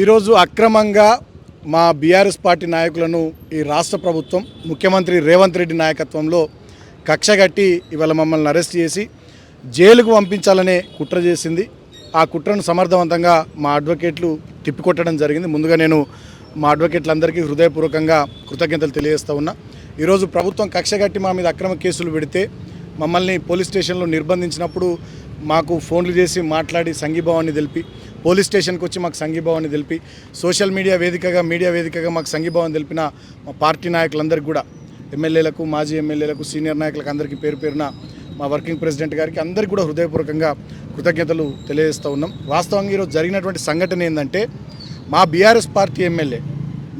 ఈరోజు అక్రమంగా మా బీఆర్ఎస్ పార్టీ నాయకులను ఈ రాష్ట్ర ప్రభుత్వం ముఖ్యమంత్రి రేవంత్ రెడ్డి నాయకత్వంలో కక్షగట్టి ఇవాళ మమ్మల్ని అరెస్ట్ చేసి జైలుకు పంపించాలనే కుట్ర చేసింది. ఆ కుట్రను సమర్థవంతంగా మా అడ్వకేట్లు తిప్పికొట్టడం జరిగింది. ముందుగా నేను మా అడ్వకేట్లందరికీ హృదయపూర్వకంగా కృతజ్ఞతలు తెలియజేస్తా ఉన్నా. ఈరోజు ప్రభుత్వం కక్షగట్టి మా మీద అక్రమ కేసులు పెడితే మమ్మల్ని పోలీస్ స్టేషన్లో నిర్బంధించినప్పుడు మాకు ఫోన్లు చేసి మాట్లాడి సంఘీభావాన్ని తెలిపి పోలీస్ స్టేషన్కి వచ్చి మాకు సంఘీభావాన్ని తెలిపి సోషల్ మీడియా వేదికగా మీడియా వేదికగా మాకు సంఘీభావం తెలిపిన మా పార్టీ నాయకులందరికీ కూడా ఎమ్మెల్యేలకు మాజీ ఎమ్మెల్యేలకు సీనియర్ నాయకులకు అందరికీ పేరు పేరున మా వర్కింగ్ ప్రెసిడెంట్ గారికి అందరికీ కూడా హృదయపూర్వకంగా కృతజ్ఞతలు తెలియజేస్తూ ఉన్నాం. వాస్తవంగా ఈరోజు జరిగినటువంటి సంఘటన ఏంటంటే మా బీఆర్ఎస్ పార్టీ ఎమ్మెల్యే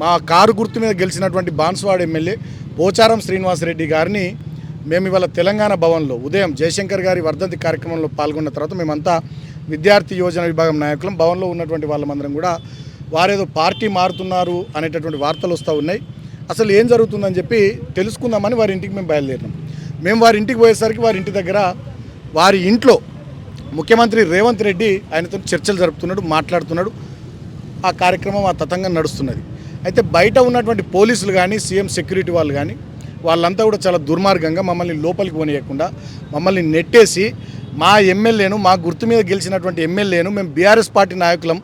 మా కారు గుర్తు మీద గెలిచినటువంటి బాన్స్వాడ్ ఎమ్మెల్యే పోచారం శ్రీనివాసరెడ్డి గారిని మేము ఇవాళ తెలంగాణ భవన్లో ఉదయం జయశంకర్ గారి వర్ధంతి కార్యక్రమంలో పాల్గొన్న తర్వాత మేమంతా విద్యార్థి యోజన విభాగం నాయకులం. భవన్లో ఉన్నటువంటి వాళ్ళమందరం కూడా వారేదో పార్టీ మారుతున్నారు అనేటటువంటి వార్తలు వస్తూ ఉన్నాయి. అసలు ఏం జరుగుతుందని చెప్పి తెలుసుకుందామని వారి ఇంటికి మేము బయలుదేరినాం. మేము వారి ఇంటికి పోయేసరికి వారి ఇంటి దగ్గర వారి ఇంట్లో ముఖ్యమంత్రి రేవంత్ రెడ్డి ఆయనతో చర్చలు జరుపుతున్నాడు మాట్లాడుతున్నాడు. ఆ కార్యక్రమం ఆ తతంగా నడుస్తున్నది. అయితే బయట ఉన్నటువంటి పోలీసులు కానీ సీఎం సెక్యూరిటీ వాళ్ళు కానీ వాళ్ళంతా కూడా చాలా దుర్మార్గంగా మమ్మల్ని లోపలికి పోనీయకుండా మమ్మల్ని నెట్టేసి మా ఎమ్మెల్యేను మా గుర్తు మీద గెలిచినటువంటి ఎమ్మెల్యేను మేము బీఆర్ఎస్ పార్టీ నాయకులం.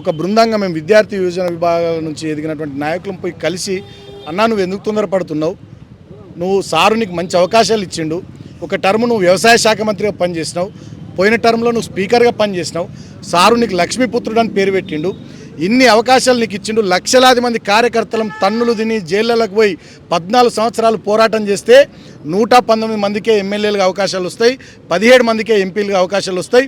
ఒక బృందంగా మేము విద్యార్థి యోజన విభాగాల నుంచి ఎదిగినటువంటి నాయకులం పోయి కలిసి అన్నా నువ్వు ఎందుకు తొందరపడుతున్నావు? నువ్వు సారు నీకు మంచి అవకాశాలు ఇచ్చిండు. ఒక టర్మ్ నువ్వు వ్యవసాయ శాఖ మంత్రిగా పనిచేసినావు. పోయిన టర్మ్లో నువ్వు స్పీకర్గా పనిచేసినావు. సారు నీకు లక్ష్మీపుత్రుడు అని పేరు పెట్టిండు. ఇన్ని అవకాశాలు నీకు ఇచ్చిండు. లక్షలాది మంది కార్యకర్తలం తన్నులు తిని జైళ్ళకు పోయి పద్నాలుగు సంవత్సరాలు పోరాటం చేస్తే నూట పంతొమ్మిది మందికే ఎమ్మెల్యేలుగా అవకాశాలు వస్తాయి. పదిహేడు మందికే ఎంపీలుగా అవకాశాలు వస్తాయి.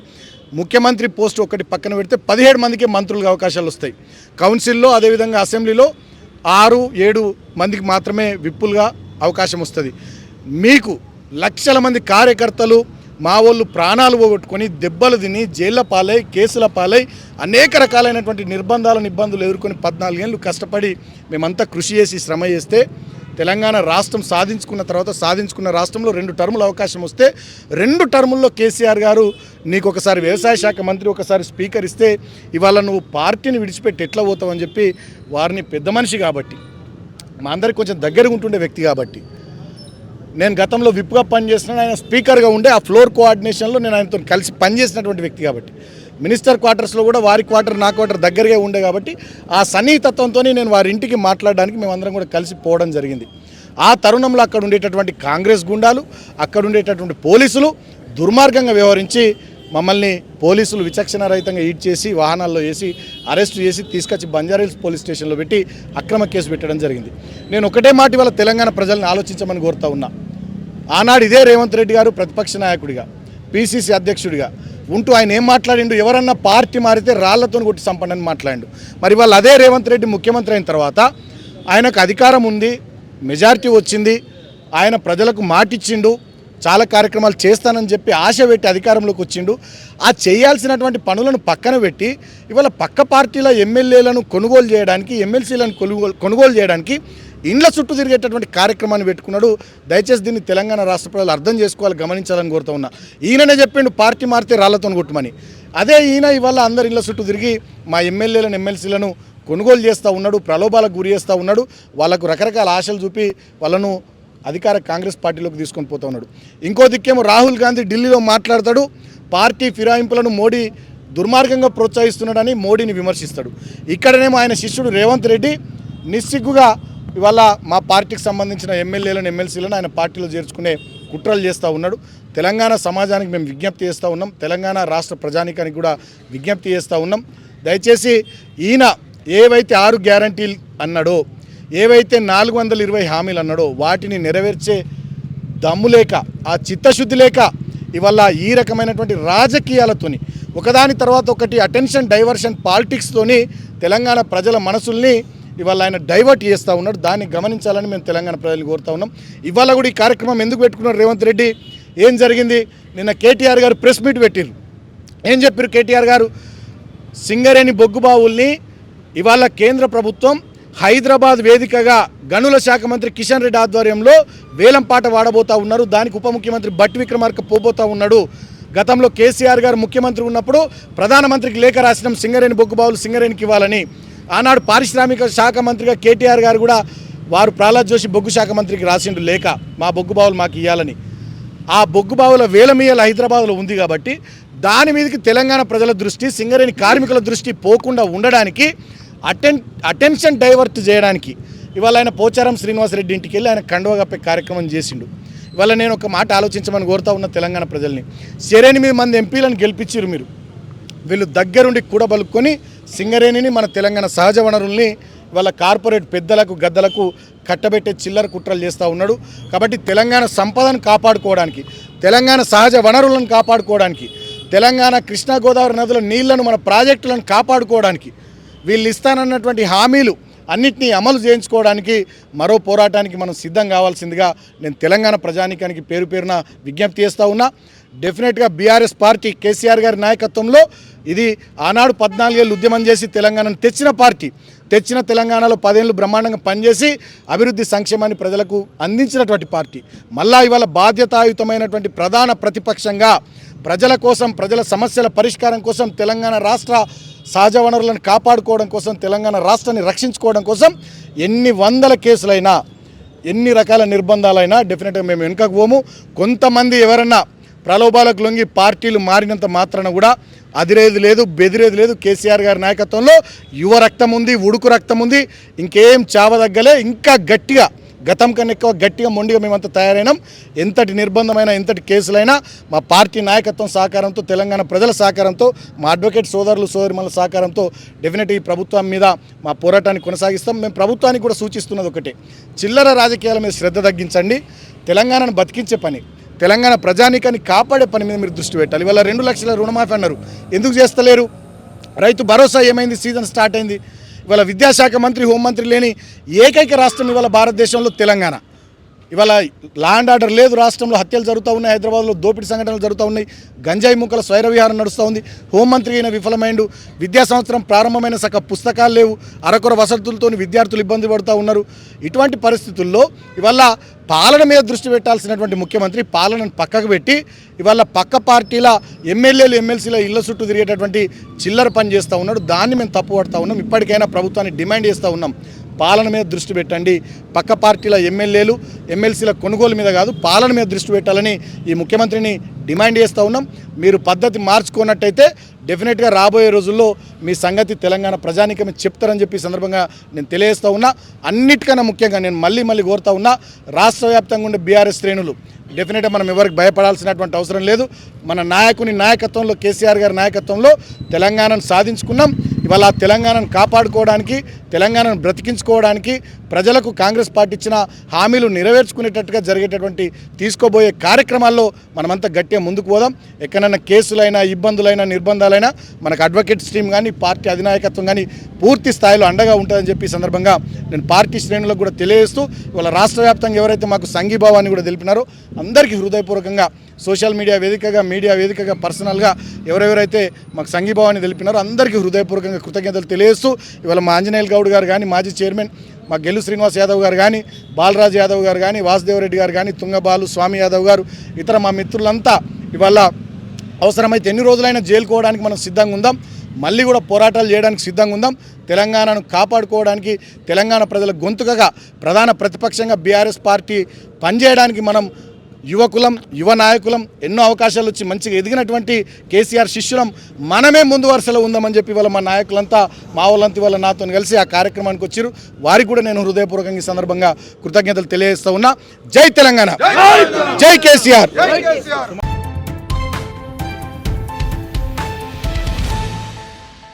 ముఖ్యమంత్రి పోస్ట్ ఒకటి పక్కన పెడితే పదిహేడు మందికే మంత్రులుగా అవకాశాలు వస్తాయి. కౌన్సిల్లో అదేవిధంగా అసెంబ్లీలో ఆరు ఏడు మందికి మాత్రమే విప్పులుగా అవకాశం వస్తుంది. మీకు లక్షల మంది కార్యకర్తలు మా వాళ్ళు ప్రాణాలు పోగొట్టుకొని దెబ్బలు తిని జైళ్ళ పాలై కేసుల పాలై అనేక రకాలైనటువంటి నిర్బంధాలను ఇబ్బందులు ఎదుర్కొని పద్నాలుగేళ్ళు కష్టపడి మేమంతా కృషి చేసి శ్రమ చేస్తే తెలంగాణ రాష్ట్రం సాధించుకున్న తర్వాత సాధించుకున్న రాష్ట్రంలో రెండు టర్ముల అవకాశం వస్తే రెండు టర్ముల్లో కేసీఆర్ గారు నీకు ఒకసారి వ్యవసాయ శాఖ మంత్రి ఒకసారి స్పీకర్ ఇస్తే ఇవాళ నువ్వు పార్టీని విడిచిపెట్టి ఎట్లా పోతావు అని చెప్పి వారిని పెద్ద మనిషి కాబట్టి మా అందరికి కొంచెం దగ్గరగా ఉంటుండే వ్యక్తి కాబట్టి నేను గతంలో విప్గా పనిచేసిన ఆయన స్పీకర్గా ఉండే ఆ ఫ్లోర్ కోఆర్డినేషన్లో నేను ఆయనతో కలిసి పనిచేసినటువంటి వ్యక్తి కాబట్టి. మినిస్టర్ క్వార్టర్స్లో కూడా వారి క్వార్టర్ నా క్వార్టర్ దగ్గరగా ఉండే కాబట్టి ఆ సన్నిహితత్వంతో నేను వారి ఇంటికి మాట్లాడడానికి మేమందరం కూడా కలిసి పోవడం జరిగింది. ఆ తరుణంలో అక్కడ ఉండేటటువంటి కాంగ్రెస్ గుండాలు అక్కడ ఉండేటటువంటి పోలీసులు దుర్మార్గంగా వ్యవహరించి మమ్మల్ని పోలీసులు విచక్షణ రహితంగా ఈడ్ చేసి వాహనాల్లో వేసి అరెస్ట్ చేసి తీసుకొచ్చి బంజారాహిల్స్ పోలీస్ స్టేషన్లో పెట్టి అక్రమ కేసు పెట్టడం జరిగింది. నేను ఒకటే మాట ఇవాళ తెలంగాణ ప్రజల్ని ఆలోచించమని కోరుతా ఉన్నా. ఆనాడు ఇదే రేవంత్ రెడ్డి గారు ప్రతిపక్ష నాయకుడిగా పిసిసి అధ్యక్షుడిగా ఉంటూ ఆయన ఏం మాట్లాడిండు ఎవరన్నా పార్టీ మారితే రాళ్ళతో కొట్టి సంపండి మాట్లాడిండు. మరి వాళ్ళు అదే రేవంత్ రెడ్డి ముఖ్యమంత్రి అయిన తర్వాత ఆయనకు అధికారం ఉంది మెజారిటీ వచ్చింది ఆయన ప్రజలకు మాటిచ్చిండు చాలా కార్యక్రమాలు చేస్తానని చెప్పి ఆశ పెట్టి అధికారంలోకి వచ్చిండు. ఆ చేయాల్సినటువంటి పనులను పక్కన పెట్టి ఇవాళ పక్క పార్టీల ఎమ్మెల్యేలను కొనుగోలు చేయడానికి ఎమ్మెల్సీలను కొనుగోలు కొనుగోలు చేయడానికి ఇండ్ల చుట్టూ తిరిగేటటువంటి కార్యక్రమాన్ని పెట్టుకున్నాడు. దయచేసి దీన్ని తెలంగాణ రాష్ట్ర ప్రజలు అర్థం చేసుకోవాలి గమనించాలని కోరుతా ఉన్నా. ఈయననే చెప్పిండు పార్టీ మారితే రాళ్ళతో కొట్టుమని. అదే ఈయన ఇవాళ అందరి ఇళ్ళ చుట్టూ తిరిగి మా ఎమ్మెల్యేలను ఎమ్మెల్సీలను కొనుగోలు చేస్తూ ఉన్నాడు ప్రలోభాలకు గురి చేస్తూ ఉన్నాడు. వాళ్ళకు రకరకాల ఆశలు చూపి వాళ్ళను అధికార కాంగ్రెస్ పార్టీలోకి తీసుకొని పోతా ఉన్నాడు. ఇంకో దిక్కేమో రాహుల్ గాంధీ ఢిల్లీలో మాట్లాడతాడు. పార్టీ ఫిరాయింపులను మోడీ దుర్మార్గంగా ప్రోత్సహిస్తున్నాడని మోడీని విమర్శిస్తాడు. ఇక్కడనేమో ఆయన శిష్యుడు రేవంత్ రెడ్డి నిస్సిగ్గుగా ఇవాళ మా పార్టీకి సంబంధించిన ఎమ్మెల్యేలను ఎమ్మెల్సీలను ఆయన పార్టీలో చేర్చుకునే కుట్రలు చేస్తూ ఉన్నాడు. తెలంగాణ సమాజానికి మేము విజ్ఞప్తి చేస్తూ ఉన్నాం. తెలంగాణ రాష్ట్ర ప్రజానికానికి కూడా విజ్ఞప్తి చేస్తూ ఉన్నాం. దయచేసి ఈయన ఏవైతే ఆరు గ్యారంటీలు అన్నాడో ఏవైతే నాలుగు వందల ఇరవై హామీలు అన్నాడో వాటిని నెరవేర్చే దమ్ము లేక ఆ చిత్తశుద్ధి లేక ఇవల్ల ఈ రకమైనటువంటి రాజకీయాలతోని ఒకదాని తర్వాత ఒకటి అటెన్షన్ డైవర్షన్ పాలిటిక్స్తోని తెలంగాణ ప్రజల మనసుల్ని ఇవాళ ఆయన డైవర్ట్ చేస్తూ ఉన్నాడు. దాన్ని గమనించాలని మేము తెలంగాణ ప్రజలు కోరుతా ఉన్నాం. ఇవాళ కూడా ఈ కార్యక్రమం ఎందుకు పెట్టుకున్నారు రేవంత్ రెడ్డి? ఏం జరిగింది? నిన్న కేటీఆర్ గారు ప్రెస్ మీట్ పెట్టిర్రు. ఏం చెప్పారు కేటీఆర్ గారు? సింగరేణి బొగ్గుబావుల్ని ఇవాళ కేంద్ర ప్రభుత్వం హైదరాబాద్ వేదికగా గనుల శాఖ మంత్రి కిషన్ రెడ్డి ఆధ్వర్యంలో వేలంపాట వాడబోతా ఉన్నారు. దానికి ఉప ముఖ్యమంత్రి బట్టి విక్రమార్క పోబోతా ఉన్నాడు. గతంలో కేసీఆర్ గారు ముఖ్యమంత్రి ఉన్నప్పుడు ప్రధానమంత్రికి లేఖ రాసినాం సింగరేణి బొగ్గుబావులు సింగరేణికి ఇవ్వాలని. ఆనాడు పారిశ్రామిక శాఖ మంత్రిగా కేటీఆర్ గారు కూడా వారు ప్రహ్లాద్ జోషి బొగ్గు శాఖ మంత్రికి రాసిండు లేఖ మా బొగ్గుబావులు మాకు ఇవ్వాలని ఆ బొగ్గుబావుల వేలమీయల హైదరాబాద్లో ఉంది కాబట్టి దాని మీదకి తెలంగాణ ప్రజల దృష్టి సింగరేణి కార్మికుల దృష్టి పోకుండా ఉండడానికి అటెన్ అటెన్షన్ డైవర్ట్ చేయడానికి. ఇవాళ ఆయన పోచారం శ్రీనివాసరెడ్డి ఇంటికి వెళ్ళి ఆయన కండువ కప్పే కార్యక్రమం చేసిండు. ఇవాళ నేను ఒక మాట ఆలోచించమని కోరుతా ఉన్న తెలంగాణ ప్రజల్ని. ఎనిమిది మంది ఎంపీలను గెలిపించారు మీరు. వీళ్ళు దగ్గరుండి కూడబలుక్కొని సింగరేణిని మన తెలంగాణ సహజ వనరుల్ని వాళ్ళ కార్పొరేట్ పెద్దలకు గద్దలకు కట్టబెట్టే చిల్లర కుట్రలు చేస్తూ ఉన్నాడు. కాబట్టి తెలంగాణ సంపదను కాపాడుకోవడానికి తెలంగాణ సహజ వనరులను కాపాడుకోవడానికి తెలంగాణ కృష్ణా గోదావరి నదుల నీళ్ళను మన ప్రాజెక్టులను కాపాడుకోవడానికి వీళ్ళు ఇస్తానన్నటువంటి హామీలు అన్నింటినీ అమలు చేయించుకోవడానికి మరో పోరాటానికి మనం సిద్ధం కావాల్సిందిగా నేను తెలంగాణ ప్రజానికానికి పేరు పేరున విజ్ఞప్తి చేస్తూ ఉన్నా. డెఫినెట్గా బీఆర్ఎస్ పార్టీ కేసీఆర్ గారి నాయకత్వంలో ఇది ఆనాడు పద్నాలుగేళ్ళు ఉద్యమం చేసి తెలంగాణను తెచ్చిన పార్టీ. తెచ్చిన తెలంగాణలో పదేళ్ళు బ్రహ్మాండంగా పనిచేసి అభివృద్ధి సంక్షేమాన్ని ప్రజలకు అందించినటువంటి పార్టీ. మళ్ళా ఇవాళ బాధ్యతాయుతమైనటువంటి ప్రధాన ప్రతిపక్షంగా ప్రజల కోసం ప్రజల సమస్యల పరిష్కారం కోసం తెలంగాణ రాష్ట్ర సహజ వనరులను కాపాడుకోవడం కోసం తెలంగాణ రాష్ట్రాన్ని రక్షించుకోవడం కోసం ఎన్ని వందల కేసులైనా ఎన్ని రకాల నిర్బంధాలైనా డెఫినెట్గా మేము వెనుకకు పోము. కొంతమంది ఎవరన్నా ప్రలోభాలకు లొంగి పార్టీలు మారినంత మాత్రాన కూడా అదిరేది లేదు బెదిరేది లేదు కేసీఆర్ గారి నాయకత్వంలో. యువ రక్తం ఉంది ఉడుకు రక్తం ఉంది. ఇంకేం చావదగ్గలే ఇంకా గట్టిగా గతం కన్నా ఎక్కువ గట్టిగా మొండిగా మేమంతా తయారైనాం. ఎంతటి నిర్బంధమైన ఎంతటి కేసులైనా మా పార్టీ నాయకత్వం సహకారంతో తెలంగాణ ప్రజల సహకారంతో మా అడ్వకేట్ సోదరులు సోదరిమల సహకారంతో డెఫినెట్ ఈ ప్రభుత్వం మీద మా పోరాటాన్ని కొనసాగిస్తాం. మేము ప్రభుత్వానికి కూడా సూచిస్తున్నది ఒకటి. చిల్లర రాజకీయాల మీద శ్రద్ధ తగ్గించండి. తెలంగాణను బతికించే పని తెలంగాణ ప్రజానీకాన్ని కాపాడే పని మీద మీరు దృష్టి పెట్టాలి. ఇవాళ రెండు లక్షల రుణమాఫీ అన్నారు. ఎందుకు చేస్తలేరు? రైతు భరోసా ఏమైంది? సీజన్ స్టార్ట్ అయింది. ఇవాళ విద్యాశాఖ మంత్రి హోంమంత్రి లేని ఏకైక రాష్ట్రం ఇవాళ భారతదేశంలో తెలంగాణ. ఇవాళ ల్యాండ్ ఆర్డర్ లేదు రాష్ట్రంలో హత్యలు జరుగుతూ ఉన్నాయి హైదరాబాద్లో దోపిడీ సంఘటనలు జరుగుతూ ఉన్నాయి గంజాయి ముక్కల స్వైర విహారం నడుస్తూ ఉంది హోంమంత్రి అయిన విఫలమైండు విద్యా సంవత్సరం ప్రారంభమైన సక పుస్తకాలు లేవు అరకొర వసతులతో విద్యార్థులు ఇబ్బంది పడుతూ ఉన్నారు. ఇటువంటి పరిస్థితుల్లో ఇవాళ పాలన మీద దృష్టి పెట్టాల్సినటువంటి ముఖ్యమంత్రి పాలనను పక్కకు పెట్టి ఇవాళ పక్క పార్టీల ఎమ్మెల్యేలు ఎమ్మెల్సీల ఇళ్ళ చుట్టూ తిరిగేటటువంటి చిల్లర పని చేస్తూ ఉన్నాడు. దాన్ని మేము తప్పు పడుతూ ఉన్నాం. ఇప్పటికైనా ప్రభుత్వాన్ని డిమాండ్ చేస్తూ ఉన్నాం. పాలన మీద దృష్టి పెట్టండి. పక్క పార్టీల ఎమ్మెల్యేలు ఎమ్మెల్సీల కొనుగోలు మీద కాదు పాలన మీద దృష్టి పెట్టాలని ఈ ముఖ్యమంత్రిని డిమాండ్ చేస్తూ ఉన్నాం. మీరు పద్ధతి మార్చుకున్నట్టయితే డెఫినెట్గా రాబోయే రోజుల్లో మీ సంగతి తెలంగాణ ప్రజానికమే చెప్తారని చెప్పి సందర్భంగా నేను తెలియజేస్తూ ఉన్నా. అన్నిటికన్నా ముఖ్యంగా నేను మళ్ళీ మళ్ళీ కోరుతా ఉన్నా రాష్ట్ర వ్యాప్తంగా ఉండే బీఆర్ఎస్ శ్రేణులు డెఫినెట్గా మనం ఎవరికి భయపడాల్సినటువంటి అవసరం లేదు. మన నాయకుని నాయకత్వంలో కేసీఆర్ గారి నాయకత్వంలో తెలంగాణను సాధించుకున్నాం. ఇవాళ తెలంగాణను కాపాడుకోవడానికి తెలంగాణను బ్రతికించుకోవడానికి ప్రజలకు కాంగ్రెస్ పార్టీ ఇచ్చిన హామీలు నెరవేర్చుకునేటట్టుగా జరిగేటటువంటి తీసుకోబోయే కార్యక్రమాల్లో మనమంతా గట్టిగా ముందుకు పోదాం. ఎక్కడైనా కేసులైనా ఇబ్బందులైనా నిర్బంధాలైనా మనకు అడ్వకేట్ స్ట్రీమ్ కానీ పార్టీ అధినాయకత్వం కానీ పూర్తి స్థాయిలో అండగా ఉంటుందని చెప్పి సందర్భంగా నేను పార్టీ శ్రేణులకు కూడా తెలియజేస్తూ ఇవాళ రాష్ట్ర వ్యాప్తంగా ఎవరైతే మాకు సంఘీభావాన్ని కూడా తెలిపినారో అందరికీ హృదయపూర్వకంగా సోషల్ మీడియా వేదికగా మీడియా వేదికగా పర్సనల్గా ఎవరెవరైతే మాకు సంఘీభావాన్ని తెలిపినారో అందరికీ హృదయపూర్వకంగా కృతజ్ఞతలు తెలియజేస్తూ ఇవాళ మా ఆంజనేయులు గౌడ్ గారు కానీ మాజీ చైర్మన్ మా గెల్లు శ్రీనివాస్ యాదవ్ గారు కానీ బాలరాజ్ యాదవ్ గారు కానీ వాసుదేవరెడ్డి గారు కానీ తుంగబాలు స్వామి యాదవ్ గారు ఇతర మా మిత్రులంతా ఇవాళ అవసరమైతే ఎన్ని రోజులైనా జైలుకోవడానికి మనం సిద్ధంగా ఉందాం. మళ్ళీ కూడా పోరాటాలు చేయడానికి సిద్ధంగా ఉందాం. తెలంగాణను కాపాడుకోవడానికి తెలంగాణ ప్రజల గొంతుకగా ప్రధాన ప్రతిపక్షంగా బీఆర్ఎస్ పార్టీ పనిచేయడానికి మనం యువకులం యువ నాయకులం ఎన్నో అవకాశాలు వచ్చి మంచిగా ఎదిగినటువంటి కేసీఆర్ శిష్యులం మనమే ముందు వరుసలో ఉందామని చెప్పి వాళ్ళ మా నాయకులంతా మా వాళ్ళంతా వాళ్ళ నాతో కలిసి ఆ కార్యక్రమానికి వచ్చారు. వారికి కూడా నేను హృదయపూర్వకంగా ఈ సందర్భంగా కృతజ్ఞతలు తెలియజేస్తూ ఉన్నా. జై తెలంగాణ! జై కేసీఆర్!